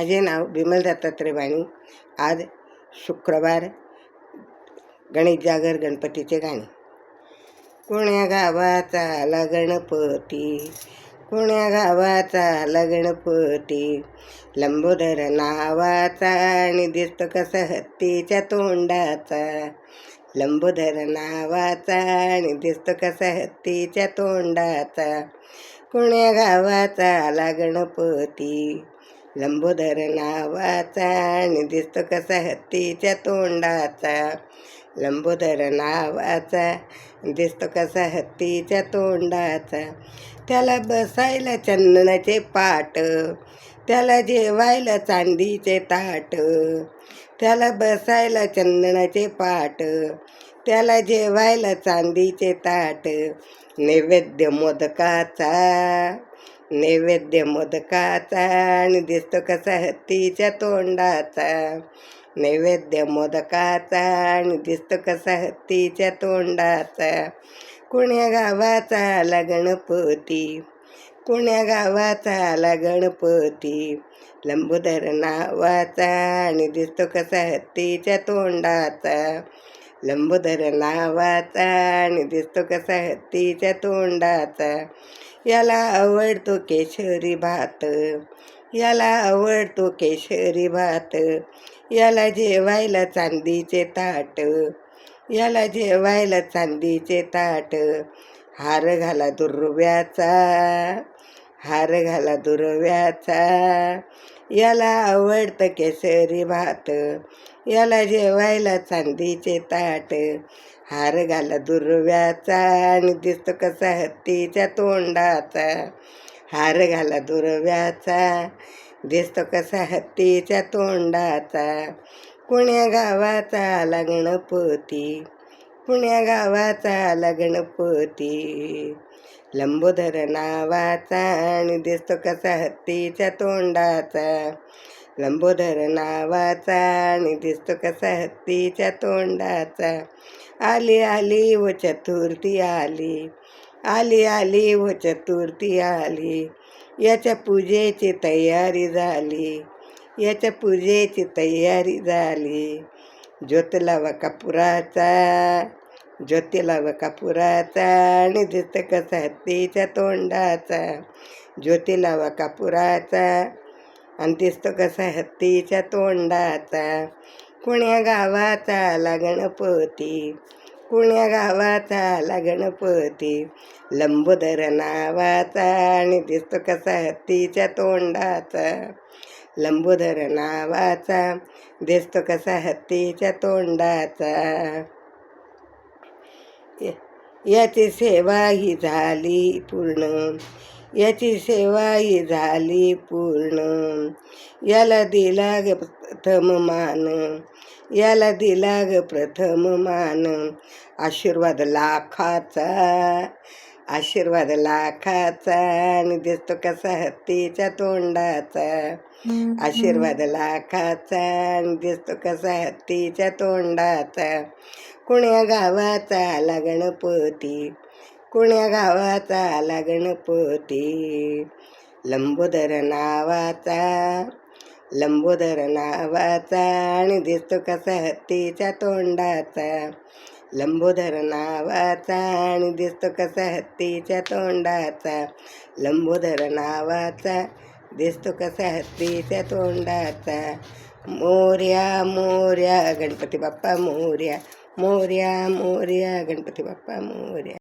माझे नाव बिमल दत्तात्रय वाणी आज शुक्रवार गणेश जागर गणपतीचे गाणे. कोण्या गावाचा आला गणपती कोण्या गावाचा आला गणपती लंबोदर नावाचा आणि दिसतो कसा हत्तीच्या तोंडाचा. लंबोदर नावाचा आणि दिसतो कसा हत्तीच्या तोंडाचा. कोण्या गावाचा आला गणपती लंबोदर नावाचा आणि दिसतो कसा हत्तीच्या तोंडाचा. लंबोदर नावाचा दिसतो कसा हत्तीच्या तोंडाचा. त्याला बसायला चंदनाचे पाट त्याला जेवायला चांदीचे ताट त्याला बसायला चंदनाचे पाट त्याला जेवायला चांदीचे ताट नैवेद्य मोदकाचा नैवेद्य मोदकाचा आणि दिसतो कसा हत्तीच्या तोंडाचा. नैवेद्य मोदकाचा आणि दिसतो कसा हत्तीच्या तोंडाचा. कुण्या गावाचा आला गणपती कुण्या गावाचा आला गणपती. लंबोदर नावाचा आणि दिसतो कसा हत्तीच्या तोंडाचा. लंबोदर नावाचा आणि दिसतो कसा हत्तीच्या तोंडाचा. याला आवडतो केशरी भात. याला आवडतो केशरी भात. याला जेवायला चांदीचे ताट. याला जेवायला चांदीचे ताट. हार घाला दुर्व्याचा. हार घाला दुर्व्याचा. याला आवडतं केसरी भात. याला जेवायला चांदीचे ताट हार घाला दुर्व्याचा आणि दिसतो कसा हत्तीच्या तोंडाचा. हार घाला दुर्व्याचा दिसतो कसा हत्तीच्या तोंडाचा. पुण्या गावाचा आला गणपती गावाचा आला गणपती लंबोदर नावाचा आणि दिसतो कसा हत्तीच्या तोंडाचा. लंबोदर नावाचा आणि दिसतो कसा हत्तीच्या तोंडाचा. आली आली व चतुर्थी आली. आली आली व चतुर्थी आली. याच्या पूजेची तयारी झाली. याच्या पूजेची तयारी झाली. ज्योतलावा कापुराचा ज्योतिलावा कापुराचा आणि दिसतं कसा हत्तीच्या तोंडाचा. ज्योतिलावा कापुराचा आणि दिसतो कसा हत्तीच्या तोंडाचा. कुण्या गावाचा आला गणपती. कुण्या गावाचा आला गणपती. लंबोदर नावाचा आणि दिसतो कसा हत्तीच्या तोंडाचा. लंबोदर नावाचा दिसतो कसा हत्तीच्या तोंडाचा. याची सेवा ही झाली पूर्ण. याची सेवा झाली पूर्ण. याला दिला ग प्रथम मान. याला दिला ग प्रथम मान. आशीर्वाद लाखाचा आशीर्वाद लाखाचा आणि दिसतो कसा हत्तीच्या तोंडाचा. आशीर्वाद लाखाचा आणि दिसतो कसा हत्तीच्या तोंडाचा. कुण्या गावाचा आला गणपती. कुण्या गावाचा आला गणपती? लंबोदर नावाचा लंबोदर नावाचा आणि दिसतो कसा हत्तीच्या तोंडाचा. लंबोदर नावाचा आणि दिसतो कसा हत्तीच्या तोंडाचा. लंबोदर नावाचा दिसतो कसा हत्तीच्या तोंडाचा. मोर्या मोर्या गणपती बाप्पा मोर्या मोर्या मोर्या गणपती बाप्पा मोर्या.